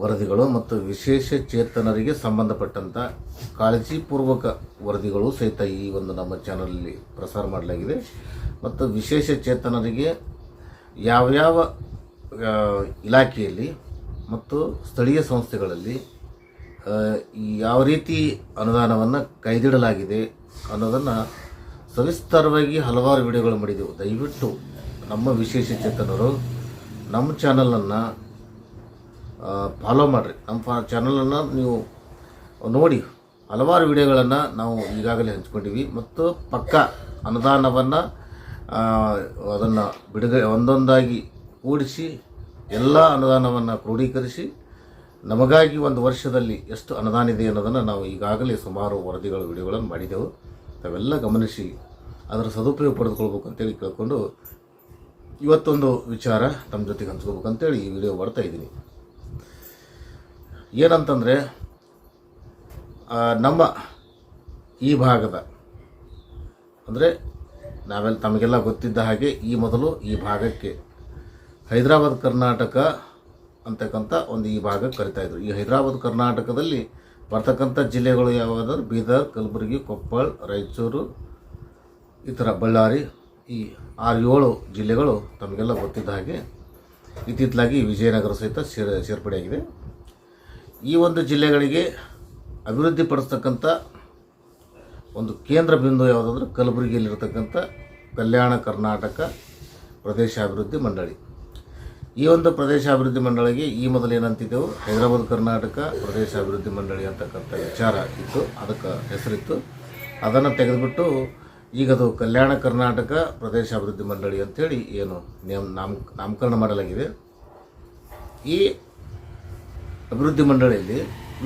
ವರದಿಗಳು ಮತ್ತು ವಿಶೇಷ ಚೇತನರಿಗೆ ಸಂಬಂಧಪಟ್ಟಂಥ ಕಾಳಜಿಪೂರ್ವಕ ವರದಿಗಳು ಸಹಿತ ಈ ಒಂದು ನಮ್ಮ ಚಾನಲಲ್ಲಿ ಪ್ರಸಾರ ಮಾಡಲಾಗಿದೆ. ಮತ್ತು ವಿಶೇಷ ಚೇತನರಿಗೆ ಯಾವ್ಯಾವ ಇಲಾಖೆಯಲ್ಲಿ ಮತ್ತು ಸ್ಥಳೀಯ ಸಂಸ್ಥೆಗಳಲ್ಲಿ ಯಾವ ರೀತಿ ಅನುದಾನವನ್ನು ಕೈದಿಡಲಾಗಿದೆ ಅನ್ನೋದನ್ನು ಸವಿಸ್ತಾರವಾಗಿ ಹಲವಾರು ವಿಡಿಯೋಗಳು ಮಾಡಿದೆವು. ದಯವಿಟ್ಟು ನಮ್ಮ ವಿಶೇಷ ಚೇತನರು ನಮ್ಮ ಚಾನಲನ್ನು ಫಾಲೋ ಮಾಡಿರಿ. ನಮ್ಮ ಫಾ ಚಾನಲನ್ನು ನೀವು ನೋಡಿ, ಹಲವಾರು ವಿಡಿಯೋಗಳನ್ನು ನಾವು ಈಗಾಗಲೇ ಹಂಚ್ಕೊಂಡಿವಿ. ಮತ್ತು ಪಕ್ಕ ಅನುದಾನವನ್ನು ಅದನ್ನು ಬಿಡುಗಡೆ, ಒಂದೊಂದಾಗಿ ಕೂಡಿಸಿ, ಎಲ್ಲ ಅನುದಾನವನ್ನು ಕ್ರೋಢೀಕರಿಸಿ ನಮಗಾಗಿ ಒಂದು ವರ್ಷದಲ್ಲಿ ಎಷ್ಟು ಅನುದಾನ ಇದೆ ಅನ್ನೋದನ್ನು ನಾವು ಈಗಾಗಲೇ ಸುಮಾರು ವರದಿಗಳು, ವಿಡಿಯೋಗಳನ್ನು ಮಾಡಿದೆವು. ಅವೆಲ್ಲ ಗಮನಿಸಿ, ಅದರ ಸದುಪಯೋಗ ಪಡೆದುಕೊಳ್ಬೇಕು ಅಂತೇಳಿ ಕೇಳಿಕೊಂಡು ಇವತ್ತೊಂದು ವಿಚಾರ ತಮ್ಮ ಜೊತೆಗೆ ಹಂಚ್ಕೋಬೇಕಂತೇಳಿ ಈ ವಿಡಿಯೋ ಬರ್ತಾ ಇದ್ದೀನಿ. ಏನಂತಂದರೆ ನಮ್ಮ ಈ ಭಾಗದ, ಅಂದರೆ ನಾವೆಲ್ಲ ತಮಗೆಲ್ಲ ಗೊತ್ತಿದ್ದ ಹಾಗೆ ಈ ಮೊದಲು ಈ ಭಾಗಕ್ಕೆ ಹೈದರಾಬಾದ್ ಕರ್ನಾಟಕ ಅಂತಕ್ಕಂಥ ಒಂದು ಈ ಭಾಗಕ್ಕೆ ಕರಿತಾಯಿದ್ರು ಈ ಹೈದರಾಬಾದ್ ಕರ್ನಾಟಕದಲ್ಲಿ ಬರ್ತಕ್ಕಂಥ ಜಿಲ್ಲೆಗಳು ಯಾವುದಾದ್ರು? ಬೀದರ್, ಕಲಬುರಗಿ, ಕೊಪ್ಪಳ, ರಾಯಚೂರು, ಈ ಥರ ಬಳ್ಳಾರಿ, ಈ ಆರು ಏಳು ಜಿಲ್ಲೆಗಳು ತಮಗೆಲ್ಲ ಗೊತ್ತಿದ್ದ ಹಾಗೆ ಇತ್ತಿತ್ತಲಾಗಿ ವಿಜಯನಗರ ಸಹಿತ ಸೇರ್, ಸೇರ್ಪಡೆಯಾಗಿದೆ. ಈ ಒಂದು ಜಿಲ್ಲೆಗಳಿಗೆ ಅಭಿವೃದ್ಧಿಪಡಿಸ್ತಕ್ಕಂಥ ಒಂದು ಕೇಂದ್ರ ಬಿಂದು ಯಾವುದಂದ್ರೆ ಕಲಬುರಗಿಯಲ್ಲಿರ್ತಕ್ಕಂಥ ಕಲ್ಯಾಣ ಕರ್ನಾಟಕ ಪ್ರದೇಶಾಭಿವೃದ್ಧಿ ಮಂಡಳಿ. ಈ ಒಂದು ಪ್ರದೇಶಾಭಿವೃದ್ಧಿ ಮಂಡಳಿಗೆ ಈ ಮೊದಲು ಏನಂತಿದ್ದೆವು? ಹೈದರಾಬಾದ್ ಕರ್ನಾಟಕ ಪ್ರದೇಶಾಭಿವೃದ್ಧಿ ಮಂಡಳಿ ಅಂತಕ್ಕಂಥ ವಿಚಾರ ಇತ್ತು. ಅದಕ್ಕೆ ಹೆಸರಿತ್ತು. ಅದನ್ನು ತೆಗೆದುಬಿಟ್ಟು ಈಗ ಅದು ಕಲ್ಯಾಣ ಕರ್ನಾಟಕ ಪ್ರದೇಶಾಭಿವೃದ್ಧಿ ಮಂಡಳಿ ಅಂಥೇಳಿ ಏನು ನೇಮ್ ನಾಮ ನಾಮಕರಣ ಮಾಡಲಾಗಿದೆ. ಈ ಅಭಿವೃದ್ಧಿ ಮಂಡಳಿಯಲ್ಲಿ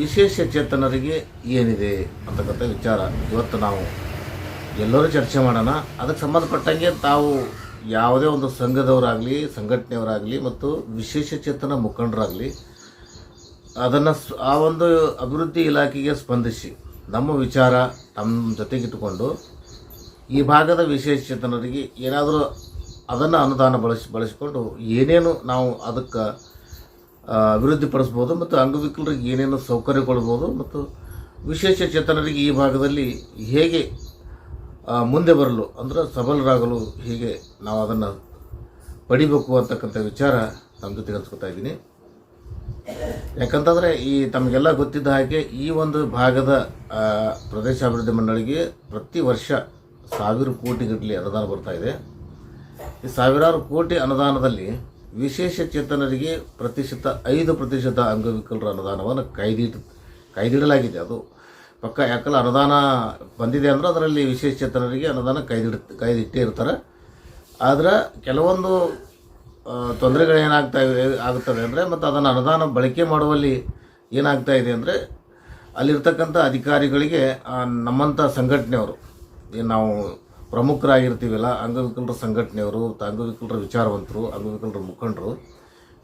ವಿಶೇಷ ಚೇತನರಿಗೆ ಏನಿದೆ ಅಂತಕ್ಕಂಥ ವಿಚಾರ ಇವತ್ತು ನಾವು ಎಲ್ಲರೂ ಚರ್ಚೆ ಮಾಡೋಣ. ಅದಕ್ಕೆ ಸಂಬಂಧಪಟ್ಟಂಗೆ ತಾವು ಯಾವುದೇ ಒಂದು ಸಂಘದವರಾಗಲಿ, ಸಂಘಟನೆಯವರಾಗಲಿ ಮತ್ತು ವಿಶೇಷ ಚೇತನ ಮುಖಂಡರಾಗಲಿ ಅದನ್ನು ಆ ಒಂದು ಅಭಿವೃದ್ಧಿ ಇಲಾಖೆಗೆ ಸ್ಪಂದಿಸಿ ನಮ್ಮ ವಿಚಾರ ತಮ್ಮ ಜೊತೆಗಿಟ್ಟುಕೊಂಡು ಈ ಭಾಗದ ವಿಶೇಷ ಚೇತನರಿಗೆ ಏನಾದರೂ ಅದನ್ನು ಅನುದಾನ ಬಳಸಿ, ಬಳಸಿಕೊಂಡು ಏನೇನು ನಾವು ಅದಕ್ಕೆ ಅಭಿವೃದ್ಧಿಪಡಿಸ್ಬೋದು ಮತ್ತು ಅಂಗವಿಕಲರಿಗೆ ಏನೇನು ಸೌಕರ್ಯ ಕೊಡ್ಬೋದು ಮತ್ತು ವಿಶೇಷ ಚೇತನರಿಗೆ ಈ ಭಾಗದಲ್ಲಿ ಹೇಗೆ ಮುಂದೆ ಬರಲು ಅಂದ್ರೆ ಸಬಲರಾಗಲು ಹೀಗೆ ನಾವು ಅದನ್ನು ಪಡಿಬೇಕು ಅಂತಕ್ಕಂಥ ವಿಚಾರ ನಮ್ಮ ಜೊತೆಗೆ ಹಂಚ್ಕೊತಾ ಇದ್ದೀನಿ. ಯಾಕಂತಂದರೆ ಈ ತಮಗೆಲ್ಲ ಗೊತ್ತಿದ್ದ ಹಾಗೆ ಈ ಒಂದು ಭಾಗದ ಪ್ರದೇಶ ಪ್ರದೇಶಾಭಿವೃದ್ಧಿ ಮಂಡಳಿಗೆ ಪ್ರತಿ ವರ್ಷ ಸಾವಿರ ಕೋಟಿಗಟ್ಟಲೆ ಅನುದಾನ ಬರ್ತಾ ಇದೆ. ಈ ಸಾವಿರಾರು ಕೋಟಿ ಅನುದಾನದಲ್ಲಿ ವಿಶೇಷ ಚೇತನರಿಗೆ ಪ್ರತಿಶತ, ಐದು ಪ್ರತಿಶತ ಅಂಗವಿಕಲರ ಅನುದಾನವನ್ನು ಕಾಯ್ದಿಟ್ಟು ಕೈದಿಡಲಾಗಿದೆ ಅದು ಪಕ್ಕ ಯಾಕಲ್ಲ ಅನುದಾನ ಬಂದಿದೆ ಅಂದರೆ ಅದರಲ್ಲಿ ವಿಶೇಷ ಚೇತನರಿಗೆ ಅನುದಾನ ಕೈದಿಡ್ ಕೈದಿಟ್ಟೇ ಇರ್ತಾರೆ. ಆದರೆ ಕೆಲವೊಂದು ತೊಂದರೆಗಳೇನಾಗ್ತಾಯಿವೆ ಆಗುತ್ತದೆ ಅಂದರೆ ಮತ್ತು ಅದನ್ನು ಅನುದಾನ ಬಳಕೆ ಮಾಡುವಲ್ಲಿ ಏನಾಗ್ತಾ ಇದೆ ಅಂದರೆ ಅಲ್ಲಿರ್ತಕ್ಕಂಥ ಅಧಿಕಾರಿಗಳಿಗೆ ನಮ್ಮಂಥ ಸಂಘಟನೆಯವರು ನಾವು ಪ್ರಮುಖರಾಗಿರ್ತೀವಲ್ಲ, ಅಂಗವಿಕಲರ ಸಂಘಟನೆಯವರು, ಅಂಗವಿಕಲರ ವಿಚಾರವಂತರು, ಅಂಗವಿಕಲರ ಮುಖಂಡರು,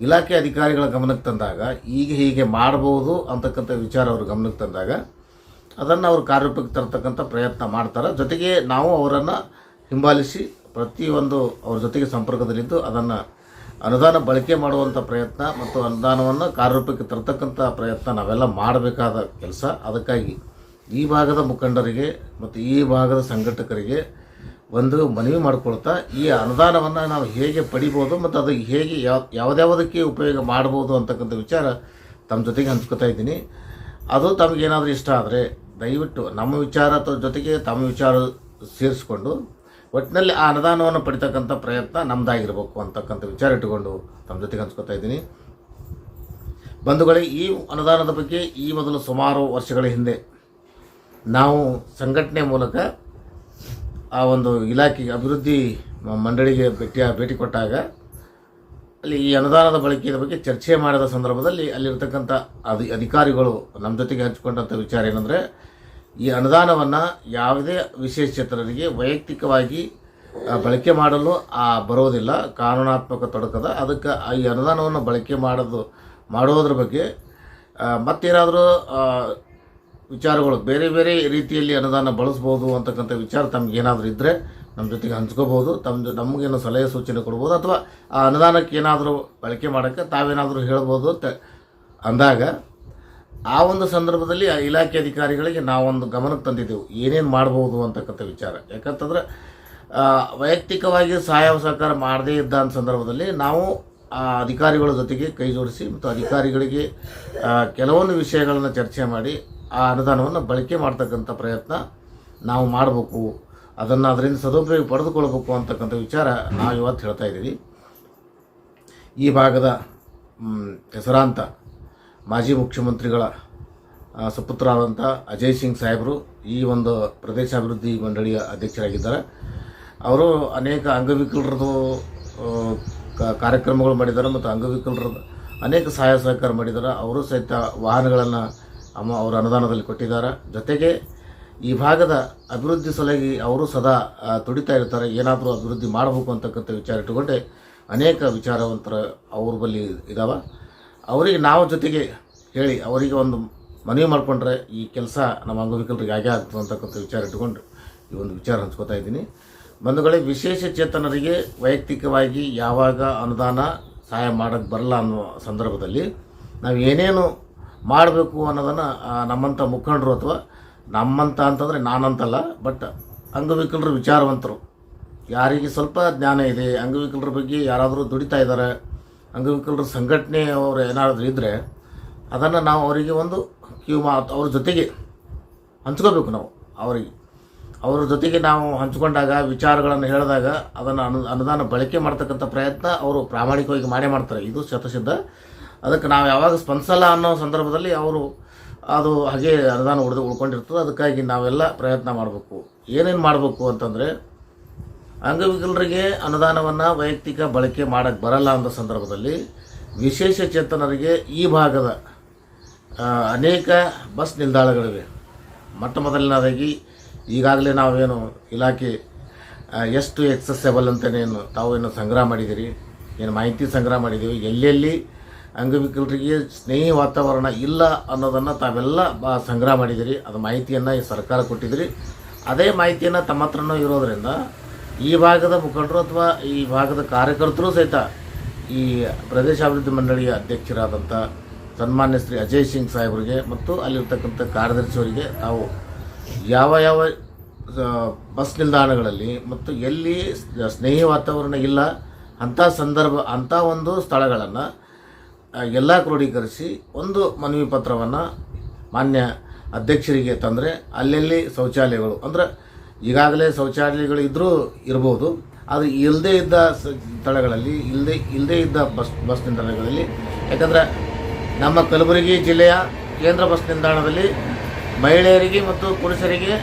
ಇಲಾಖೆ ಅಧಿಕಾರಿಗಳ ಗಮನಕ್ಕೆ ತಂದಾಗ ಈಗ ಹೀಗೆ ಮಾಡ್ಬೋದು ಅಂತಕ್ಕಂಥ ವಿಚಾರ ಅವ್ರ ಗಮನಕ್ಕೆ ತಂದಾಗ, ಅದನ್ನು ಅವರು ಕಾರ್ಯರೂಪಕ್ಕೆ ತರ್ತಕ್ಕಂಥ ಪ್ರಯತ್ನ ಮಾಡ್ತಾರೆ. ಜೊತೆಗೆ ನಾವು ಅವರನ್ನು ಹಿಂಬಾಲಿಸಿ ಪ್ರತಿಯೊಂದು ಅವ್ರ ಜೊತೆಗೆ ಸಂಪರ್ಕದಲ್ಲಿದ್ದು ಅದನ್ನು ಅನುದಾನ ಬಳಕೆ ಮಾಡುವಂಥ ಪ್ರಯತ್ನ ಮತ್ತು ಅನುದಾನವನ್ನು ಕಾರ್ಯರೂಪಕ್ಕೆ ತರ್ತಕ್ಕಂಥ ಪ್ರಯತ್ನ ನಾವೆಲ್ಲ ಮಾಡಬೇಕಾದ ಕೆಲಸ. ಅದಕ್ಕಾಗಿ ಈ ಭಾಗದ ಮುಖಂಡರಿಗೆ ಮತ್ತು ಈ ಭಾಗದ ಸಂಘಟಕರಿಗೆ ಒಂದು ಮನವಿ ಮಾಡಿಕೊಳ್ತಾ ಈ ಅನುದಾನವನ್ನು ನಾವು ಹೇಗೆ ಪಡಿಬೋದು ಮತ್ತು ಅದು ಹೇಗೆ ಯಾವ ಯಾವುದ್ಯಾವುದಕ್ಕೆ ಉಪಯೋಗ ಮಾಡ್ಬೋದು ಅಂತಕ್ಕಂಥ ವಿಚಾರ ತಮ್ಮ ಜೊತೆಗೆ ಹಂಚ್ಕೊತಾ ಇದ್ದೀನಿ. ಅದು ತಮಗೇನಾದರೂ ಇಷ್ಟ ಆದರೆ ದಯವಿಟ್ಟು ನಮ್ಮ ವಿಚಾರ ಜೊತೆಗೆ ತಮ್ಮ ವಿಚಾರ ಸೇರಿಸ್ಕೊಂಡು ಒಟ್ಟಿನಲ್ಲಿ ಆ ಅನುದಾನವನ್ನು ಪಡಿತಕ್ಕಂಥ ಪ್ರಯತ್ನ ನಮ್ಮದಾಗಿರ್ಬೇಕು ಅಂತಕ್ಕಂಥ ವಿಚಾರ ಇಟ್ಟುಕೊಂಡು ತಮ್ಮ ಜೊತೆಗೆ ಹಂಚ್ಕೊತಾ ಇದ್ದೀನಿ. ಬಂಧುಗಳೇ, ಈ ಅನುದಾನದ ಬಗ್ಗೆ ಈ ಮೊದಲು ಸುಮಾರು ವರ್ಷಗಳ ಹಿಂದೆ ನಾವು ಸಂಘಟನೆ ಮೂಲಕ ಆ ಒಂದು ಇಲಾಖೆಗೆ ಅಭಿವೃದ್ಧಿ ಮಂಡಳಿಗೆ ಭೇಟಿಯ ಭೇಟಿ ಕೊಟ್ಟಾಗ ಅಲ್ಲಿ ಈ ಅನುದಾನದ ಬಳಕೆಯ ಬಗ್ಗೆ ಚರ್ಚೆ ಮಾಡಿದ ಸಂದರ್ಭದಲ್ಲಿ ಅಲ್ಲಿರ್ತಕ್ಕಂಥ ಅಧಿ ಅಧಿಕಾರಿಗಳು ನಮ್ಮ ಜೊತೆಗೆ ಹಂಚಿಕೊಂಡಂಥ ವಿಚಾರ ಏನಂದರೆ ಈ ಅನುದಾನವನ್ನು ಯಾವುದೇ ವಿಶೇಷಚೇತನರಿಗೆ ವೈಯಕ್ತಿಕವಾಗಿ ಬಳಕೆ ಮಾಡಲು ಆ, ಬರೋದಿಲ್ಲ. ಕಾನೂನಾತ್ಮಕ ತೊಡಕದ. ಅದಕ್ಕೆ ಈ ಅನುದಾನವನ್ನು ಬಳಕೆ ಮಾಡೋದು ಮಾಡೋದ್ರ ಬಗ್ಗೆ ಮತ್ತೇನಾದರೂ ವಿಚಾರಗಳು ಬೇರೆ ಬೇರೆ ರೀತಿಯಲ್ಲಿ ಅನುದಾನ ಬಳಸ್ಬೋದು ಅಂತಕ್ಕಂಥ ವಿಚಾರ ತಮಗೇನಾದರೂ ಇದ್ದರೆ ನಮ್ಮ ಜೊತೆಗೆ ಹಂಚ್ಕೋಬೋದು. ತಮ್ಮ ಜೊ- ನಮಗೇನು ಸಲಹೆ ಸೂಚನೆ ಕೊಡ್ಬೋದು ಅಥವಾ ಆ ಅನುದಾನಕ್ಕೆ ಏನಾದರೂ ಬಳಕೆ ಮಾಡೋಕ್ಕೆ ತಾವೇನಾದರೂ ಹೇಳ್ಬೋದು ಅಂತ ಅಂದಾಗ ಆ ಒಂದು ಸಂದರ್ಭದಲ್ಲಿ ಆ ಇಲಾಖೆ ಅಧಿಕಾರಿಗಳಿಗೆ ನಾವೊಂದು ಗಮನಕ್ಕೆ ತಂದಿದ್ದೆವು. ಏನೇನು ಮಾಡ್ಬೋದು ಅಂತಕ್ಕಂಥ ವಿಚಾರ. ಯಾಕಂತಂದ್ರೆ ವೈಯಕ್ತಿಕವಾಗಿ ಸಹಾಯ ಸಹಕಾರ ಮಾಡದೇ ಇದ್ದ ಸಂದರ್ಭದಲ್ಲಿ ನಾವು ಆ ಅಧಿಕಾರಿಗಳ ಜೊತೆಗೆ ಕೈ ಜೋಡಿಸಿ ಮತ್ತು ಅಧಿಕಾರಿಗಳಿಗೆ ಕೆಲವೊಂದು ವಿಷಯಗಳನ್ನು ಚರ್ಚೆ ಮಾಡಿ ಆ ಅನುದಾನವನ್ನು ಬಳಕೆ ಮಾಡ್ತಕ್ಕಂಥ ಪ್ರಯತ್ನ ನಾವು ಮಾಡಬೇಕು. ಅದನ್ನು ಅದರಿಂದ ಸದುಪಯೋಗ ಪಡೆದುಕೊಳ್ಬೇಕು ಅಂತಕ್ಕಂಥ ವಿಚಾರ ನಾವು ಇವತ್ತು ಹೇಳ್ತಾ ಇದ್ದೀವಿ. ಈ ಭಾಗದ ಹೆಸರಾಂತ ಮಾಜಿ ಮುಖ್ಯಮಂತ್ರಿಗಳ ಸುಪುತ್ರರಾದಂಥ ಅಜಯ್ ಸಿಂಗ್ ಸಾಹೇಬರು ಈ ಒಂದು ಪ್ರದೇಶಾಭಿವೃದ್ಧಿ ಮಂಡಳಿಯ ಅಧ್ಯಕ್ಷರಾಗಿದ್ದಾರೆ. ಅವರು ಅನೇಕ ಅಂಗವಿಕಲರದು ಕಾರ್ಯಕ್ರಮಗಳು ಮಾಡಿದ್ದಾರೆ ಮತ್ತು ಅಂಗವಿಕಲರದ ಅನೇಕ ಸಹಾಯ ಸಹಕಾರ ಮಾಡಿದ್ದಾರೆ. ಅವರು ಸಹಿತ ವಾಹನಗಳನ್ನು ಅಮ್ಮ ಅವರು ಅನುದಾನದಲ್ಲಿ ಕೊಟ್ಟಿದ್ದಾರೆ. ಜೊತೆಗೆ ಈ ಭಾಗದ ಅಭಿವೃದ್ಧಿ ಸಲುವಾಗಿ ಅವರು ಸದಾ ತುಡಿತಾ ಇರ್ತಾರೆ. ಏನಾದರೂ ಅಭಿವೃದ್ಧಿ ಮಾಡಬೇಕು ಅಂತಕ್ಕಂಥ ವಿಚಾರ ಇಟ್ಟುಕೊಂಡೆ ಅನೇಕ ವಿಚಾರವಂತರ ಅವ್ರ ಬಳಿ ಇದ್ದಾವೆ ಅವರಿಗೆ ನಾವು ಜೊತೆಗೆ ಹೇಳಿ ಅವರಿಗೆ ಒಂದು ಮನವಿ ಮಾಡಿಕೊಂಡ್ರೆ ಈ ಕೆಲಸ ನಮ್ಮ ಅಂಗವಿಕಲರಿಗೆ ಆಗೇ ಆಗ್ತದೆ ಅಂತಕ್ಕಂಥ ವಿಚಾರ ಇಟ್ಕೊಂಡು ಈ ಒಂದು ವಿಚಾರ ಹಂಚ್ಕೋತಾ ಇದ್ದೀನಿ. ಬಂಧುಗಳೇ, ವಿಶೇಷ ಚೇತನರಿಗೆ ವೈಯಕ್ತಿಕವಾಗಿ ಯಾವಾಗ ಅನುದಾನ ಸಹಾಯ ಮಾಡೋಕ್ಕೆ ಬರಲ್ಲ ಅನ್ನೋ ಸಂದರ್ಭದಲ್ಲಿ ನಾವು ಏನೇನು ಮಾಡಬೇಕು ಅನ್ನೋದನ್ನು ನಮ್ಮಂಥ ಮುಖಂಡರು ಅಥವಾ ನಮ್ಮಂಥ ಅಂತಂದರೆ ನಾನಂತಲ್ಲ, ಬಟ್ ಅಂಗವಿಕಲರು ವಿಚಾರವಂತರು. ಯಾರಿಗೆ ಸ್ವಲ್ಪ ಜ್ಞಾನ ಇದೆ, ಅಂಗವಿಕಲರ ಬಗ್ಗೆ ಯಾರಾದರೂ ದುಡಿತಾ ಇದ್ದಾರೆ ಅಂಗವಿಕಲರ ಸಂಘಟನೆ ಅವರು ಏನಾದರೂ ಇದ್ದರೆ ಅದನ್ನು ನಾವು ಅವರಿಗೆ ಒಂದು ಕ್ಯೂ ಮಾ, ಅವ್ರ ಜೊತೆಗೆ ಹಂಚ್ಕೋಬೇಕು ನಾವು, ಅವರಿಗೆ. ಅವ್ರ ಜೊತೆಗೆ ನಾವು ಹಂಚ್ಕೊಂಡಾಗ, ವಿಚಾರಗಳನ್ನು ಹೇಳಿದಾಗ ಅದನ್ನು ಅನು, ಅನುದಾನ ಬಳಕೆ ಮಾಡ್ತಕ್ಕಂಥ ಪ್ರಯತ್ನ ಅವರು ಪ್ರಾಮಾಣಿಕವಾಗಿ ಮಾಡೇ ಮಾಡ್ತಾರೆ. ಇದು ಶತಸಿದ್ಧ ಅದಕ್ಕೆ ನಾವು ಯಾವಾಗ ಸ್ಪಂದಿಸಲ್ಲ ಅನ್ನೋ ಸಂದರ್ಭದಲ್ಲಿ ಅವರು ಅದು ಹಾಗೆ ಅನುದಾನ ಉಳಿದು ಉಳ್ಕೊಂಡಿರ್ತದೆ. ಅದಕ್ಕಾಗಿ ನಾವೆಲ್ಲ ಪ್ರಯತ್ನ ಮಾಡಬೇಕು. ಏನೇನು ಮಾಡಬೇಕು ಅಂತಂದರೆ ಅಂಗವಿಕಲರಿಗೆ ಅನುದಾನವನ್ನು ವೈಯಕ್ತಿಕ ಬಳಕೆ ಮಾಡೋಕ್ಕೆ ಬರಲ್ಲ ಅನ್ನೋ ಸಂದರ್ಭದಲ್ಲಿ ವಿಶೇಷ ಚೇತನರಿಗೆ ಈ ಭಾಗದ ಅನೇಕ ಬಸ್ ನಿಲ್ದಾಣಗಳಿವೆ. ಮೊಟ್ಟ ಮೊದಲನೇದಾಗಿ ಈಗಾಗಲೇ ನಾವೇನು ಇಲಾಖೆ ಆ, ಅಂತಲೇ ಏನು ತಾವು ಏನು ಸಂಗ್ರಹ ಮಾಡಿದ್ದೀರಿ ಏನು ಮಾಹಿತಿ ಸಂಗ್ರಹ ಮಾಡಿದ್ದೀವಿ ಎಲ್ಲೆಲ್ಲಿ ಅಂಗವಿಕಲರಿಗೆ ಸ್ನೇಹಿ ವಾತಾವರಣ ಇಲ್ಲ ಅನ್ನೋದನ್ನು ತಾವೆಲ್ಲ ಬಾ ಸಂಗ್ರಹ ಮಾಡಿದಿರಿ. ಅದು ಮಾಹಿತಿಯನ್ನು ಈ ಸರ್ಕಾರ ಕೊಟ್ಟಿದ್ದೀರಿ ಅದೇ ಮಾಹಿತಿಯನ್ನು ತಮ್ಮ ಹತ್ರನೂ ಇರೋದರಿಂದ ಈ ಭಾಗದ ಮುಖಂಡರು ಅಥವಾ ಈ ಭಾಗದ ಕಾರ್ಯಕರ್ತರು ಸಹಿತ ಈ ಪ್ರದೇಶಾಭಿವೃದ್ಧಿ ಮಂಡಳಿಯ ಅಧ್ಯಕ್ಷರಾದಂಥ ಸನ್ಮಾನ್ಯ ಶ್ರೀ ಅಜಯ್ ಸಿಂಗ್ ಸಾಹೇಬರಿಗೆ ಮತ್ತು ಅಲ್ಲಿರ್ತಕ್ಕಂಥ ಕಾರ್ಯದರ್ಶಿಯವರಿಗೆ ತಾವು ಯಾವ ಯಾವ ಬಸ್ ನಿಲ್ದಾಣಗಳಲ್ಲಿ ಮತ್ತು ಎಲ್ಲಿ ಸ್ನೇಹಿ ವಾತಾವರಣ ಇಲ್ಲ, ಅಂಥ ಸಂದರ್ಭ, ಅಂಥ ಒಂದು ಸ್ಥಳಗಳನ್ನು ಎಲ್ಲ ಕ್ರೋಢೀಕರಿಸಿ ಒಂದು ಮನವಿ ಪತ್ರವನ್ನು ಮಾನ್ಯ ಅಧ್ಯಕ್ಷರಿಗೆ ತಂದರೆ ಅಲ್ಲೆಲ್ಲಿ ಶೌಚಾಲಯಗಳು, ಅಂದರೆ ಈಗಾಗಲೇ ಶೌಚಾಲಯಗಳು ಇದ್ದರೂ ಇರ್ಬೋದು, ಆದರೆ ಇಲ್ಲದೇ ಇದ್ದ ಸ್ಥಳಗಳಲ್ಲಿ ಇಲ್ಲದೆ ಇಲ್ಲದೇ ಇದ್ದ ಬಸ್ ಬಸ್ ನಿಲ್ದಾಣಗಳಲ್ಲಿ, ಯಾಕಂದರೆ ನಮ್ಮ ಕಲಬುರಗಿ ಜಿಲ್ಲೆಯ ಕೇಂದ್ರ ಬಸ್ ನಿಲ್ದಾಣದಲ್ಲಿ ಮಹಿಳೆಯರಿಗೆ ಮತ್ತು ಪುರುಷರಿಗೆ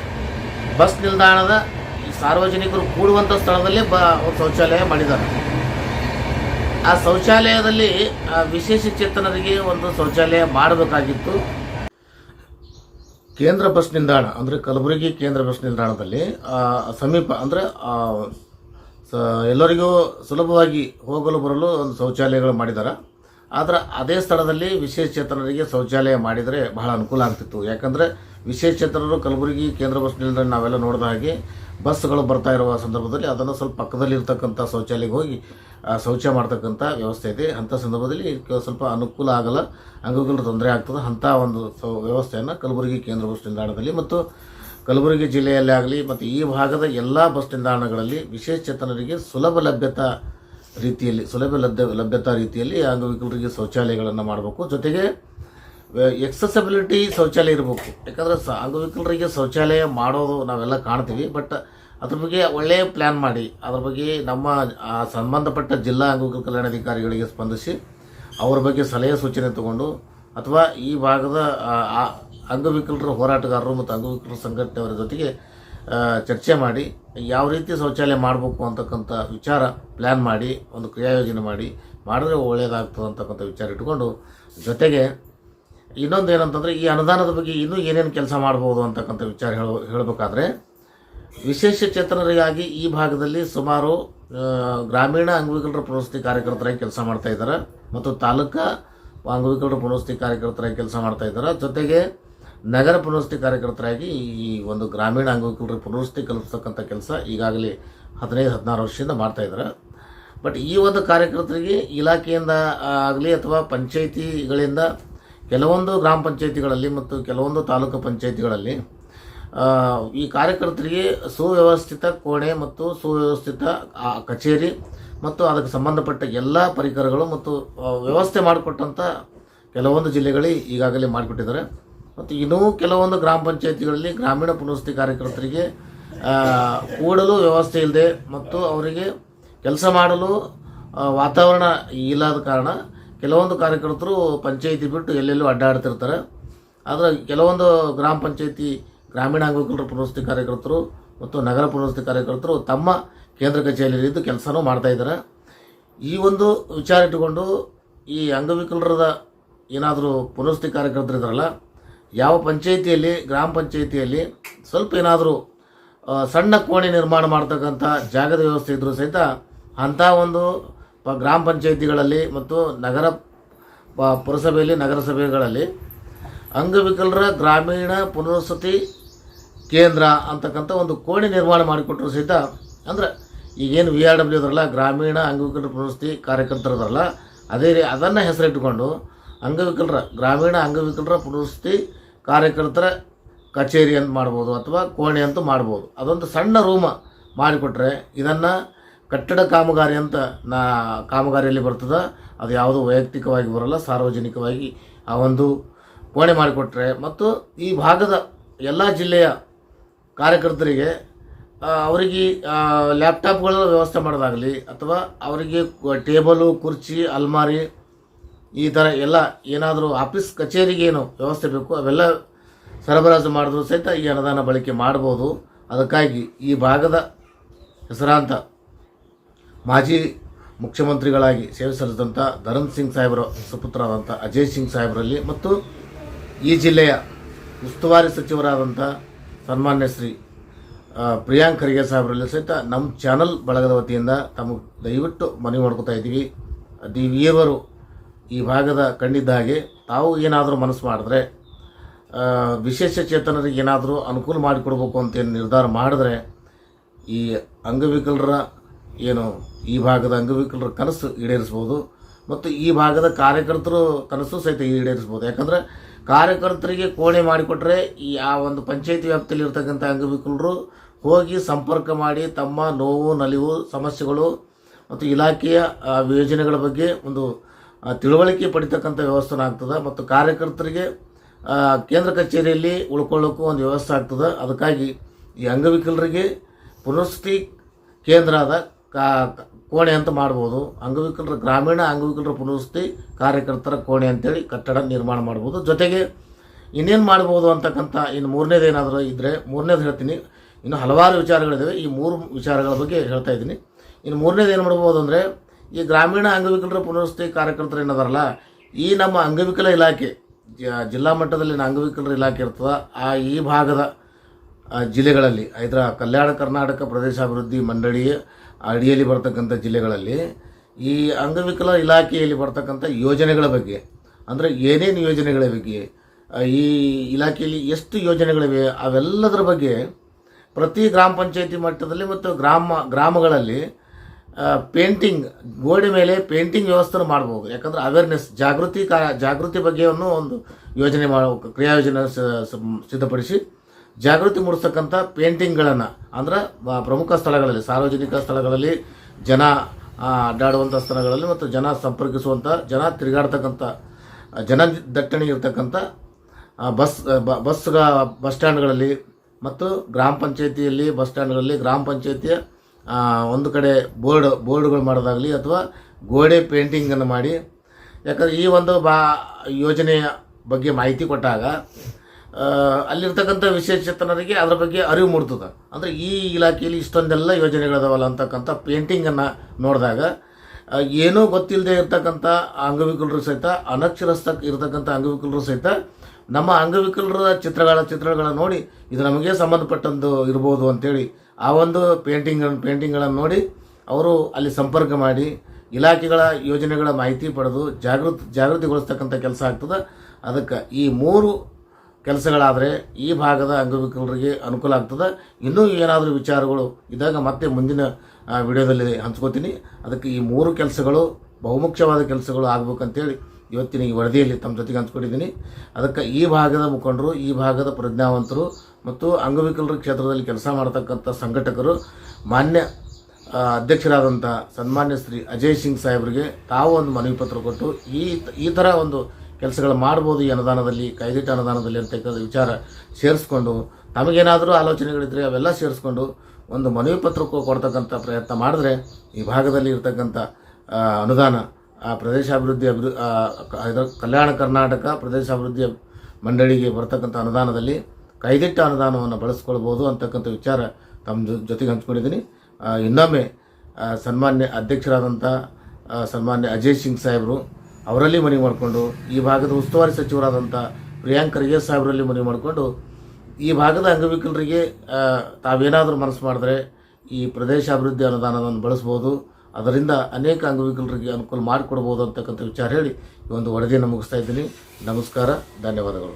ಬಸ್ ನಿಲ್ದಾಣದ ಸಾರ್ವಜನಿಕರು ಕೂಡುವಂಥ ಸ್ಥಳದಲ್ಲಿ ಬ ಶೌಚಾಲಯ ಮಾಡಿದ್ದಾರೆ. ಆ ಶೌಚಾಲಯದಲ್ಲಿ, ಆ ವಿಶೇಷ ಚೇತನರಿಗೆ ಒಂದು ಶೌಚಾಲಯ ಮಾಡಬೇಕಾಗಿತ್ತು. ಕೇಂದ್ರ ಬಸ್ ನಿಲ್ದಾಣ, ಅಂದರೆ ಕಲಬುರಗಿ ಕೇಂದ್ರ ಬಸ್ ನಿಲ್ದಾಣದಲ್ಲಿ ಸಮೀಪ, ಅಂದರೆ ಎಲ್ಲರಿಗೂ ಸುಲಭವಾಗಿ ಹೋಗಲು ಬರಲು ಒಂದು ಶೌಚಾಲಯಗಳು ಮಾಡಿದ್ದಾರೆ ಆದರೆ ಅದೇ ಸ್ಥಳದಲ್ಲಿ ವಿಶೇಷ ಚೇತನರಿಗೆ ಶೌಚಾಲಯ ಮಾಡಿದರೆ ಬಹಳ ಅನುಕೂಲ ಆಗ್ತಿತ್ತು. ಯಾಕಂದರೆ ವಿಶೇಷ ಚೇತನರು ಕಲಬುರಗಿ ಕೇಂದ್ರ ಬಸ್ ನಿಲ್ದಾಣ ನಾವೆಲ್ಲ ನೋಡಿದ ಹಾಗೆ ಬಸ್ಗಳು ಬರ್ತಾ ಇರುವ ಸಂದರ್ಭದಲ್ಲಿ ಅದನ್ನು ಸ್ವಲ್ಪ ಪಕ್ಕದಲ್ಲಿರ್ತಕ್ಕಂಥ ಶೌಚಾಲಯಕ್ಕೆ ಹೋಗಿ ಶೌಚ ಮಾಡ್ತಕ್ಕಂಥ ವ್ಯವಸ್ಥೆ ಇದೆ. ಅಂಥ ಸಂದರ್ಭದಲ್ಲಿ ಸ್ವಲ್ಪ ಅನುಕೂಲ ಆಗಲ್ಲ. ಅಂಗಗಳು ತೊಂದರೆ ಆಗ್ತದೆ. ಅಂಥ ಒಂದು ವ್ಯವಸ್ಥೆಯನ್ನು ಕಲಬುರಗಿ ಕೇಂದ್ರ ಬಸ್ ನಿಲ್ದಾಣದಲ್ಲಿ ಮತ್ತು ಕಲಬುರಗಿ ಜಿಲ್ಲೆಯಲ್ಲಿ ಆಗಲಿ ಮತ್ತು ಈ ಭಾಗದ ಎಲ್ಲ ಬಸ್ ನಿಲ್ದಾಣಗಳಲ್ಲಿ ವಿಶೇಷ ಚೇತನರಿಗೆ ಸುಲಭ ಲಭ್ಯತಾ ರೀತಿಯಲ್ಲಿ, ಸುಲಭ ಲಭ್ಯ ಲಭ್ಯತಾ ರೀತಿಯಲ್ಲಿ ಅಂಗವಿಕಲರಿಗೆ ಶೌಚಾಲಯಗಳನ್ನು ಮಾಡಬೇಕು. ಜೊತೆಗೆ ಎಕ್ಸಸಬಿಲಿಟಿ ಶೌಚಾಲಯ ಇರಬೇಕು. ಯಾಕಂದರೆ ಸ ಅಂಗವಿಕಲರಿಗೆ ಶೌಚಾಲಯ ಮಾಡೋದು ನಾವೆಲ್ಲ ಕಾಣ್ತೀವಿ, ಬಟ್ ಅದ್ರ ಬಗ್ಗೆ ಒಳ್ಳೆಯ ಪ್ಲ್ಯಾನ್ ಮಾಡಿ. ಅದ್ರ ಬಗ್ಗೆ ನಮ್ಮ ಸಂಬಂಧಪಟ್ಟ ಜಿಲ್ಲಾ ಅಂಗವಿಕಲ ಕಲ್ಯಾಣಾಧಿಕಾರಿಗಳಿಗೆ ಸ್ಪಂದಿಸಿ ಅವ್ರ ಬಗ್ಗೆ ಸಲಹೆ ಸೂಚನೆ ತಗೊಂಡು, ಅಥವಾ ಈ ಭಾಗದ ಅಂಗವಿಕಲರ ಹೋರಾಟಗಾರರು ಮತ್ತು ಅಂಗವಿಕಲರ ಸಂಘಟನೆಯವರ ಜೊತೆಗೆ ಚರ್ಚೆ ಮಾಡಿ, ಯಾವ ರೀತಿ ಶೌಚಾಲಯ ಮಾಡಬೇಕು ಅಂತಕ್ಕಂಥ ವಿಚಾರ ಪ್ಲ್ಯಾನ್ ಮಾಡಿ, ಒಂದು ಕ್ರಿಯಾಯೋಜನೆ ಮಾಡಿ, ಮಾಡಿದ್ರೆ ಒಳ್ಳೆಯದಾಗ್ತದೆ ಅಂತಕ್ಕಂಥ ವಿಚಾರ ಇಟ್ಕೊಂಡು, ಜೊತೆಗೆ ಇನ್ನೊಂದು ಏನಂತಂದರೆ ಈ ಅನುದಾನದ ಬಗ್ಗೆ ಇನ್ನೂ ಏನೇನು ಕೆಲಸ ಮಾಡ್ಬೋದು ಅಂತಕ್ಕಂಥ ವಿಚಾರ ಹೇಳ ಹೇಳಬೇಕಾದ್ರೆ, ವಿಶೇಷ ಚೇತನರಿಗಾಗಿ ಈ ಭಾಗದಲ್ಲಿ ಸುಮಾರು ಗ್ರಾಮೀಣ ಅಂಗವಿಕಲರ ಪುನರ್ವಸತಿ ಕಾರ್ಯಕರ್ತರಾಗಿ ಕೆಲಸ ಮಾಡ್ತಾ ಇದ್ದಾರೆ ಮತ್ತು ತಾಲೂಕಾ ಅಂಗವಿಕಲರ ಪುನರ್ವಸತಿ ಕಾರ್ಯಕರ್ತರಾಗಿ ಕೆಲಸ ಮಾಡ್ತಾ ಇದ್ದಾರೆ. ಜೊತೆಗೆ ನಗರ ಪುನರ್ವಸತಿ ಕಾರ್ಯಕರ್ತರಾಗಿ ಈ ಒಂದು ಗ್ರಾಮೀಣ ಅಂಗವಿಕಲರ ಪುನರ್ವಸತಿ ಕಲ್ಪಿಸ್ತಕ್ಕಂಥ ಕೆಲಸ ಈಗಾಗಲೇ ಹದಿನೈದು, ಹದಿನಾರು ವರ್ಷದಿಂದ ಮಾಡ್ತಾ ಇದ್ದಾರೆ. ಬಟ್ ಈ ಒಂದು ಕಾರ್ಯಕರ್ತರಿಗೆ ಇಲಾಖೆಯಿಂದ ಆಗಲಿ ಅಥವಾ ಪಂಚಾಯಿತಿಗಳಿಂದ ಕೆಲವೊಂದು ಗ್ರಾಮ ಪಂಚಾಯಿತಿಗಳಲ್ಲಿ ಮತ್ತು ಕೆಲವೊಂದು ತಾಲೂಕು ಪಂಚಾಯಿತಿಗಳಲ್ಲಿ ಈ ಕಾರ್ಯಕರ್ತರಿಗೆ ಸುವ್ಯವಸ್ಥಿತ ಕೋಣೆ ಮತ್ತು ಸುವ್ಯವಸ್ಥಿತ ಕಚೇರಿ ಮತ್ತು ಅದಕ್ಕೆ ಸಂಬಂಧಪಟ್ಟ ಎಲ್ಲ ಪರಿಕರಗಳು ಮತ್ತು ವ್ಯವಸ್ಥೆ ಮಾಡಿಕೊಟ್ಟಂಥ ಕೆಲವೊಂದು ಜಿಲ್ಲೆಗಳಿಗೆ ಈಗಾಗಲೇ ಮಾಡಿಕೊಟ್ಟಿದ್ದಾರೆ. ಮತ್ತು ಇನ್ನೂ ಕೆಲವೊಂದು ಗ್ರಾಮ ಪಂಚಾಯಿತಿಗಳಲ್ಲಿ ಗ್ರಾಮೀಣ ಪುನರ್ವಸತಿ ಕಾರ್ಯಕರ್ತರಿಗೆ ಕೂಡಲು ವ್ಯವಸ್ಥೆ ಇಲ್ಲದೆ ಮತ್ತು ಅವರಿಗೆ ಕೆಲಸ ಮಾಡಲು ವಾತಾವರಣ ಇಲ್ಲದ ಕಾರಣ ಕೆಲವೊಂದು ಕಾರ್ಯಕರ್ತರು ಪಂಚಾಯಿತಿ ಬಿಟ್ಟು ಎಲ್ಲೆಲ್ಲೂ ಅಡ್ಡಾಡ್ತಿರ್ತಾರೆ. ಆದರೆ ಕೆಲವೊಂದು ಗ್ರಾಮ ಪಂಚಾಯಿತಿ ಗ್ರಾಮೀಣ ಅಂಗವಿಕಲರ ಪುನರ್ವಸತಿ ಕಾರ್ಯಕರ್ತರು ಮತ್ತು ನಗರ ಪುನರ್ವಸತಿ ಕಾರ್ಯಕರ್ತರು ತಮ್ಮ ಕೇಂದ್ರ ಕಚೇರಿಯಲ್ಲಿದ್ದು ಕೆಲಸನೂ ಮಾಡ್ತಾ ಇದ್ದಾರೆ. ಈ ಒಂದು ವಿಚಾರ ಇಟ್ಟುಕೊಂಡು ಈ ಅಂಗವಿಕಲರದ ಏನಾದರೂ ಪುನರ್ವಸತಿ ಕಾರ್ಯಕರ್ತರು ಇದ್ದಾರಲ್ಲ, ಯಾವ ಪಂಚಾಯಿತಿಯಲ್ಲಿ, ಗ್ರಾಮ ಪಂಚಾಯಿತಿಯಲ್ಲಿ ಸ್ವಲ್ಪ ಏನಾದರೂ ಸಣ್ಣ ಕೋಣೆ ನಿರ್ಮಾಣ ಮಾಡ್ತಕ್ಕಂಥ ಜಾಗದ ವ್ಯವಸ್ಥೆ ಇದ್ದರೂ ಸಹಿತ ಅಂಥ ಒಂದು ಗ್ರಾಮ ಪಂಚಾಯಿತಿಗಳಲ್ಲಿ ಮತ್ತು ನಗರ ಪುರಸಭೆಯಲ್ಲಿ ನಗರಸಭೆಗಳಲ್ಲಿ ಅಂಗವಿಕಲರ ಗ್ರಾಮೀಣ ಪುನರ್ವಸತಿ ಕೇಂದ್ರ ಅಂತಕ್ಕಂಥ ಒಂದು ಕೋಣೆ ನಿರ್ಮಾಣ ಮಾಡಿಕೊಟ್ಟರು ಸಹಿತ, ಅಂದರೆ ಈಗೇನು ವಿ ಆರ್ ಡಬ್ಲ್ಯೂ ಇದರಲ್ಲ ಗ್ರಾಮೀಣ ಅಂಗವಿಕಲರ ಪುನರ್ವಸತಿ ಕಾರ್ಯಕರ್ತರದಲ್ಲ ಅದೇ ರೀ ಅದನ್ನು ಹೆಸರಿಟ್ಟುಕೊಂಡು ಅಂಗವಿಕಲರ, ಗ್ರಾಮೀಣ ಅಂಗವಿಕಲರ ಪುನರ್ವಸತಿ ಕಾರ್ಯಕರ್ತರ ಕಚೇರಿ ಅಂತ ಮಾಡ್ಬೋದು ಅಥವಾ ಕೋಣೆ ಅಂತ ಮಾಡ್ಬೋದು. ಅದೊಂದು ಸಣ್ಣ ರೂಮ ಮಾಡಿಕೊಟ್ರೆ ಇದನ್ನು ಕಟ್ಟಡ ಕಾಮಗಾರಿ ಅಂತ ನಾ ಕಾಮಗಾರಿಯಲ್ಲಿ ಬರ್ತದೆ, ಅದು ಯಾವುದು ವೈಯಕ್ತಿಕವಾಗಿ ಬರಲ್ಲ, ಸಾರ್ವಜನಿಕವಾಗಿ ಆ ಒಂದು ಕೋಣೆ ಮಾಡಿಕೊಟ್ರೆ. ಮತ್ತು ಈ ಭಾಗದ ಎಲ್ಲ ಜಿಲ್ಲೆಯ ಕಾರ್ಯಕರ್ತರಿಗೆ ಅವರಿಗೆ ಲ್ಯಾಪ್ಟಾಪ್ಗಳ ವ್ಯವಸ್ಥೆ ಮಾಡೋದಾಗಲಿ ಅಥವಾ ಅವರಿಗೆ ಟೇಬಲು, ಕುರ್ಚಿ, ಅಲ್ಮಾರಿ, ಈ ಥರ ಎಲ್ಲ ಏನಾದರೂ ಆಫೀಸ್ ಕಚೇರಿಗೆ ಏನು ವ್ಯವಸ್ಥೆ ಬೇಕು, ಅವೆಲ್ಲ ಸರಬರಾಜು ಮಾಡಿದ್ರು ಸಹಿತ ಈ ಅನುದಾನ ಬಳಕೆ ಮಾಡ್ಬೋದು. ಅದಕ್ಕಾಗಿ ಈ ಭಾಗದ ಹೆಸರಾಂತ ಮಾಜಿ ಮುಖ್ಯಮಂತ್ರಿಗಳಾಗಿ ಸೇವೆ ಸಲ್ಲಿಸಿದಂಥ ಧರಮ್ ಸಿಂಗ್ ಸಾಹೇಬರ ಸುಪುತ್ರರಾದಂಥ ಅಜಯ್ ಸಿಂಗ್ ಸಾಹೇಬರಲ್ಲಿ ಮತ್ತು ಈ ಜಿಲ್ಲೆಯ ಉಸ್ತುವಾರಿ ಸಚಿವರಾದಂಥ ಸನ್ಮಾನ್ಯ ಶ್ರೀ ಪ್ರಿಯಾಂಕ್ ಖರ್ಗೆ ಸಾಹೇಬರಲ್ಲಿ ಸಹಿತ ನಮ್ಮ ಚಾನಲ್ ಬಳಗದ ವತಿಯಿಂದ ತಮಗೆ ದಯವಿಟ್ಟು ಮನವಿ ಮಾಡ್ಕೊತಾ ಇದ್ದೀವಿ. ದಿ ವೀರವರು ಈ ಭಾಗದ ಕಂಡಿದ್ದ ಹಾಗೆ ತಾವು ಏನಾದರೂ ಮನಸ್ಸು ಮಾಡಿದ್ರೆ ವಿಶೇಷ ಚೇತನರಿಗೆ ಏನಾದರೂ ಅನುಕೂಲ ಮಾಡಿಕೊಡ್ಬೇಕು ಅಂತ ಏನು ನಿರ್ಧಾರ ಮಾಡಿದ್ರೆ ಈ ಅಂಗವಿಕಲರ ಏನು ಈ ಭಾಗದ ಅಂಗವಿಕಲರ ಕನಸು ಈಡೇರಿಸ್ಬೋದು ಮತ್ತು ಈ ಭಾಗದ ಕಾರ್ಯಕರ್ತರು ಕನಸು ಸಹಿತ ಈಡೇರಿಸ್ಬೋದು ಯಾಕಂದರೆ ಕಾರ್ಯಕರ್ತರಿಗೆ ಕೋಣೆ ಮಾಡಿಕೊಟ್ರೆ ಈ ಆ ಒಂದು ಪಂಚಾಯತಿ ವ್ಯಾಪ್ತಿಯಲ್ಲಿ ಇರ್ತಕ್ಕಂಥ ಅಂಗವಿಕಲರು ಹೋಗಿ ಸಂಪರ್ಕ ಮಾಡಿ ತಮ್ಮ ನೋವು, ನಲಿವು, ಸಮಸ್ಯೆಗಳು ಮತ್ತು ಇಲಾಖೆಯ ಯೋಜನೆಗಳ ಬಗ್ಗೆ ಒಂದು ತಿಳುವಳಿಕೆ ಪಡಿತಕ್ಕಂಥ ವ್ಯವಸ್ಥೆ ಆಗ್ತದೆ ಮತ್ತು ಕಾರ್ಯಕರ್ತರಿಗೆ ಕೇಂದ್ರ ಕಚೇರಿಯಲ್ಲಿ ಉಳ್ಕೊಳ್ಳೋಕ್ಕೂ ಒಂದು ವ್ಯವಸ್ಥೆ ಆಗ್ತದೆ. ಅದಕ್ಕಾಗಿ ಈ ಅಂಗವಿಕಲರಿಗೆ ಪುನರ್ವಸತಿ ಕೇಂದ್ರದ ಕಾ ಕೋಣೆ ಅಂತ ಮಾಡ್ಬೋದು. ಅಂಗವಿಕಲರ ಗ್ರಾಮೀಣ, ಅಂಗವಿಕಲರ ಪುನರ್ವಸತಿ ಕಾರ್ಯಕರ್ತರ ಕೋಣೆ ಅಂತೇಳಿ ಕಟ್ಟಡ ನಿರ್ಮಾಣ ಮಾಡ್ಬೋದು. ಜೊತೆಗೆ ಇನ್ನೇನು ಮಾಡ್ಬೋದು ಅಂತಕ್ಕಂಥ ಇನ್ನು ಮೂರನೇದು ಏನಾದರೂ ಇದ್ದರೆ ಮೂರನೇದು ಹೇಳ್ತೀನಿ. ಇನ್ನು ಹಲವಾರು ವಿಚಾರಗಳಿದ್ದಾವೆ ಈ ಮೂರು ವಿಚಾರಗಳ ಬಗ್ಗೆ ಹೇಳ್ತಾ ಇದ್ದೀನಿ. ಇನ್ನು ಮೂರನೇದು ಏನು ಮಾಡ್ಬೋದು ಅಂದರೆ, ಈ ಗ್ರಾಮೀಣ, ಅಂಗವಿಕಲರ ಪುನರ್ವಸತಿ ಕಾರ್ಯಕರ್ತರು ಏನದಾರಲ್ಲ, ಈ ನಮ್ಮ ಅಂಗವಿಕಲ ಇಲಾಖೆ ಜಿಲ್ಲಾ ಮಟ್ಟದಲ್ಲಿನ ಅಂಗವಿಕಲರ ಇಲಾಖೆ ಇರ್ತದೆ. ಆ ಈ ಭಾಗದ ಜಿಲ್ಲೆಗಳಲ್ಲಿ ಇದರ ಕಲ್ಯಾಣ ಕರ್ನಾಟಕ ಪ್ರದೇಶಾಭಿವೃದ್ಧಿ ಮಂಡಳಿಯ ಅಡಿಯಲ್ಲಿ ಬರ್ತಕ್ಕಂಥ ಜಿಲ್ಲೆಗಳಲ್ಲಿ ಈ ಅಂಗವಿಕಲ ಇಲಾಖೆಯಲ್ಲಿ ಬರ್ತಕ್ಕಂಥ ಯೋಜನೆಗಳ ಬಗ್ಗೆ, ಅಂದರೆ ಏನೇನು ಯೋಜನೆಗಳ ಬಗ್ಗೆ ಈ ಇಲಾಖೆಯಲ್ಲಿ ಎಷ್ಟು ಯೋಜನೆಗಳಿವೆ, ಅವೆಲ್ಲದರ ಬಗ್ಗೆ ಪ್ರತಿ ಗ್ರಾಮ ಪಂಚಾಯತಿ ಮಟ್ಟದಲ್ಲಿ ಮತ್ತು ಗ್ರಾಮ, ಗ್ರಾಮಗಳಲ್ಲಿ ಪೇಂಟಿಂಗ್ ಗೋಡೆ ಮೇಲೆ ಪೇಂಟಿಂಗ್ ವ್ಯವಸ್ಥೆ ಮಾಡ್ಬೋದು. ಯಾಕಂದ್ರೆ ಅವೇರ್ನೆಸ್ ಜಾಗೃತಿ ಕಾ, ಜಾಗೃತಿ ಬಗ್ಗೆಯನ್ನು ಒಂದು ಯೋಜನೆ ಮಾಡೋ ಕ್ರಿಯಾ ಯೋಜನೆ ಸ- ಸ- ಸಿದ್ಧಪಡಿಸಿ ಜಾಗೃತಿ ಮೂಡಿಸ್ತಕ್ಕಂಥ ಪೇಂಟಿಂಗ್ಗಳನ್ನು, ಅಂದ್ರೆ ಪ್ರಮುಖ ಸ್ಥಳಗಳಲ್ಲಿ, ಸಾರ್ವಜನಿಕ ಸ್ಥಳಗಳಲ್ಲಿ ಜನ ಅಡ್ಡಾಡುವಂಥ ಸ್ಥಳಗಳಲ್ಲಿ ಮತ್ತು ಜನ ಸಂಪರ್ಕಿಸುವಂಥ ಜನ ತಿರುಗಾಡ್ತಕ್ಕಂಥ, ಜನ ದಟ್ಟಣೆ ಇರತಕ್ಕಂಥ ಬಸ್ ಬಸ್ಗಳ ಬಸ್ಗ, ಬಸ್ ಸ್ಟ್ಯಾಂಡ್ಗಳಲ್ಲಿ ಮತ್ತು ಗ್ರಾಮ ಪಂಚಾಯತಿಯಲ್ಲಿ, ಬಸ್ ಸ್ಟ್ಯಾಂಡ್ಗಳಲ್ಲಿ ಗ್ರಾಮ ಪಂಚಾಯತಿಯ ಒಂದು ಕಡೆ ಬೋರ್ಡ್, ಬೋರ್ಡ್ಗಳು ಮಾಡೋದಾಗಲಿ ಅಥವಾ ಗೋಡೆ ಪೇಂಟಿಂಗನ್ನು ಮಾಡಿ, ಯಾಕಂದರೆ ಈ ಒಂದು ಬಾ, ಯೋಜನೆಯ ಬಗ್ಗೆ ಮಾಹಿತಿ ಕೊಟ್ಟಾಗ ಅಲ್ಲಿರ್ತಕ್ಕಂಥ ವಿಶೇಷಚೇತನರಿಗೆ ಅದರ ಬಗ್ಗೆ ಅರಿವು ಮೂಡ್ತದೆ. ಅಂದರೆ ಈ ಇಲಾಖೆಯಲ್ಲಿ ಇಷ್ಟೊಂದೆಲ್ಲ ಯೋಜನೆಗಳಿದಾವಲ್ಲ ಅಂತಕ್ಕಂಥ ಪೇಂಟಿಂಗನ್ನು ನೋಡಿದಾಗ ಏನೂ ಗೊತ್ತಿಲ್ಲದೆ ಇರ್ತಕ್ಕಂಥ ಅಂಗವಿಕಲರು ಸಹಿತ, ಅನಕ್ಷರಸ್ಥ ಇರತಕ್ಕಂಥ ಅಂಗವಿಕಲರು ಸಹಿತ, ನಮ್ಮ ಅಂಗವಿಕಲರ ಚಿತ್ರಗಳ ಚಿತ್ರಗಳನ್ನು ನೋಡಿ ಇದು ನಮಗೆ ಸಂಬಂಧಪಟ್ಟಂದು ಇರ್ಬೋದು ಅಂತೇಳಿ ಆ ಒಂದು ಪೇಂಟಿಂಗ್ ಪೇಂಟಿಂಗ್ಗಳನ್ನು ನೋಡಿ ಅವರು ಅಲ್ಲಿ ಸಂಪರ್ಕ ಮಾಡಿ ಇಲಾಖೆಗಳ ಯೋಜನೆಗಳ ಮಾಹಿತಿ ಪಡೆದು ಜಾಗೃತಿ, ಜಾಗೃತಿಗೊಳಿಸ್ತಕ್ಕಂಥ ಕೆಲಸ ಆಗ್ತದೆ. ಅದಕ್ಕೆ ಈ ಮೂರು ಕೆಲಸಗಳಾದರೆ ಈ ಭಾಗದ ಅಂಗವಿಕಲರಿಗೆ ಅನುಕೂಲ ಆಗ್ತದೆ. ಇನ್ನೂ ಏನಾದರೂ ವಿಚಾರಗಳು ಇದ್ದಾಗ ಮತ್ತೆ ಮುಂದಿನ ವಿಡಿಯೋದಲ್ಲಿ ಹಂಚ್ಕೋತೀನಿ. ಅದಕ್ಕೆ ಈ ಮೂರು ಕೆಲಸಗಳು ಬಹುಮುಖ್ಯವಾದ ಕೆಲಸಗಳು ಆಗಬೇಕಂತೇಳಿ ಇವತ್ತಿನ ಈ ವರದಿಯಲ್ಲಿ ತಮ್ಮ ಜೊತೆಗೆ ಹಂಚ್ಕೊಂಡಿದ್ದೀನಿ. ಅದಕ್ಕೆ ಈ ಭಾಗದ ಮುಖಂಡರು, ಈ ಭಾಗದ ಪ್ರಜ್ಞಾವಂತರು ಮತ್ತು ಅಂಗವಿಕಲರ ಕ್ಷೇತ್ರದಲ್ಲಿ ಕೆಲಸ ಮಾಡತಕ್ಕಂಥ ಸಂಘಟಕರು, ಮಾನ್ಯ ಅಧ್ಯಕ್ಷರಾದಂಥ ಸನ್ಮಾನ್ಯ ಶ್ರೀ ಅಜಯ್ ಸಿಂಗ್ ಸಾಹೇಬರಿಗೆ ತಾವು ಒಂದು ಮನವಿ ಪತ್ರ ಕೊಟ್ಟು ಈ ಈ ಥರ ಒಂದು ಕೆಲಸಗಳು ಮಾಡ್ಬೋದು ಈ ಅನುದಾನದಲ್ಲಿ, ಕೈದಿಟ್ಟ ಅನುದಾನದಲ್ಲಿ ಅಂತಕ್ಕಂಥ ವಿಚಾರ ಸೇರಿಸ್ಕೊಂಡು, ತಮಗೇನಾದರೂ ಆಲೋಚನೆಗಳಿದ್ರೆ ಅವೆಲ್ಲ ಸೇರಿಸ್ಕೊಂಡು ಒಂದು ಮನವಿ ಪತ್ರಕ್ಕೂ ಕೊಡ್ತಕ್ಕಂಥ ಪ್ರಯತ್ನ ಮಾಡಿದ್ರೆ ಈ ಭಾಗದಲ್ಲಿ ಇರತಕ್ಕಂಥ ಅನುದಾನ, ಆ ಪ್ರದೇಶಾಭಿವೃದ್ಧಿ ಅಭಿವೃ ಕಲ್ಯಾಣ ಕರ್ನಾಟಕ ಪ್ರದೇಶಾಭಿವೃದ್ಧಿ ಮಂಡಳಿಗೆ ಬರತಕ್ಕಂಥ ಅನುದಾನದಲ್ಲಿ ಕೈದಿಟ್ಟ ಅನುದಾನವನ್ನು ಬಳಸ್ಕೊಳ್ಬೋದು ಅಂತಕ್ಕಂಥ ವಿಚಾರ ತಮ್ಮ ಜೊತೆಗೆ ಹಂಚ್ಕೊಂಡಿದ್ದೀನಿ. ಇನ್ನೊಮ್ಮೆ ಸನ್ಮಾನ್ಯ ಅಧ್ಯಕ್ಷರಾದಂಥ ಸನ್ಮಾನ್ಯ ಅಜಯ್ ಸಿಂಗ್ ಸಾಹೇಬರು ಅವರಲ್ಲಿ ಮನವಿ ಮಾಡಿಕೊಂಡು, ಈ ಭಾಗದ ಉಸ್ತುವಾರಿ ಸಚಿವರಾದಂಥ ಪ್ರಿಯಾಂಕ್ ಖರ್ಗೆ ಸಾಹೇಬರಲ್ಲಿ ಮನವಿ ಮಾಡಿಕೊಂಡು, ಈ ಭಾಗದ ಅಂಗವಿಕಲರಿಗೆ ತಾವೇನಾದರೂ ಮನಸ್ಸು ಮಾಡಿದ್ರೆ ಈ ಪ್ರದೇಶ ಅಭಿವೃದ್ಧಿ ಅನುದಾನವನ್ನು ಬಳಸ್ಬೋದು. ಅದರಿಂದ ಅನೇಕ ಅಂಗವಿಕಲರಿಗೆ ಅನುಕೂಲ ಮಾಡಿಕೊಡ್ಬೋದು ಅಂತಕ್ಕಂಥ ವಿಚಾರ ಹೇಳಿ ಈ ಒಂದು ವರದಿಯನ್ನು ಮುಗಿಸ್ತಾ ಇದ್ದೀನಿ. ನಮಸ್ಕಾರ, ಧನ್ಯವಾದಗಳು.